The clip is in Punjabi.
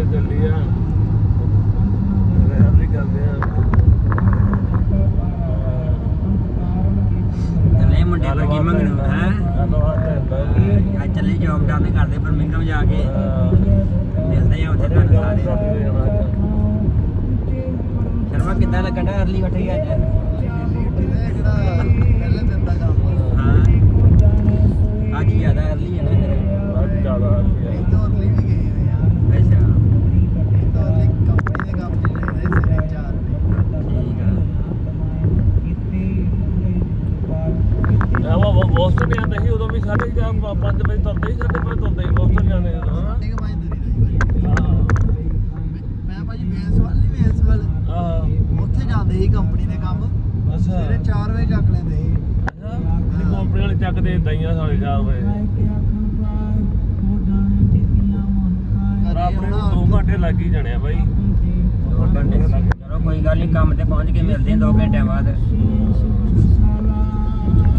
ਤੇ ਚੱਲੀ ਆ? ਰਹਿਰ ਨਹੀਂ ਕਰਦੇ ਆ। ਚੱਲੇ ਮੁੰਡੇ ਪਰ ਕੀ ਮੰਗਣਾ ਹੈ? ਅੱਜ ਚੱਲੇ ਜੌਬ ਡਨ ਕਰਦੇ ਪਰ ਮਿੰਗਮ ਜਾ ਕੇ ਮਿਲਦੇ ਆ ਉੱਥੇ ਤੁਹਾਨੂੰ ਸਾਰੇ। ਸ਼ਰਮਾ ਕਿੱਦਾਂ ਲੱਗਣਾ ਅਰਲੀ ਉੱਠ ਗਿਆ ਅੱਜ ਆਵਾ ਬੋਸਟਨ ਜਾਂਦੇ ਸੀ ਉਦੋਂ ਵੀ ਸਾਡੇ ਜਾਂ 5 ਵਜੇ ਤੁਰਦੇ ਸੀ ਸਾਡੇ ਕੋਲ ਤੁਰਦੇ ਸੀ ਬੋਸਟਨ ਜਾਂਦੇ ਜਦੋਂ ਹਾਂ ਹਾਂ। ਉੱਥੇ ਜਾਂਦੇ ਸੀ ਕੰਪਨੀ ਦੇ ਕੰਮ। ਅੱਛਾ। ਸਵੇਰੇ 4 ਵਜੇ ਚੱਕ ਲੈਂਦੇ ਸੀ। ਅੱਛਾ। ਕੰਪਨੀ ਵਾਲੇ ਚੱਕਦੇ ਦਈਆਂ ਸਾਡੇ 4 ਵਜੇ। ਪਰ ਆਪਣੇ ਨੂੰ 2 ਘੰਟੇ ਲੱਗ ਹੀ ਜਾਣੇ ਆ ਬਾਈ। ਦੋ ਘੰਟੇ ਚਲੋ ਕੋਈ ਗੱਲ ਨਹੀਂ ਕੰਮ ਤੇ ਪਹੁੰਚ ਕੇ ਮਿਲਦੇ ਆ 2 ਘੰਟਿਆਂ ਬਾਅਦ।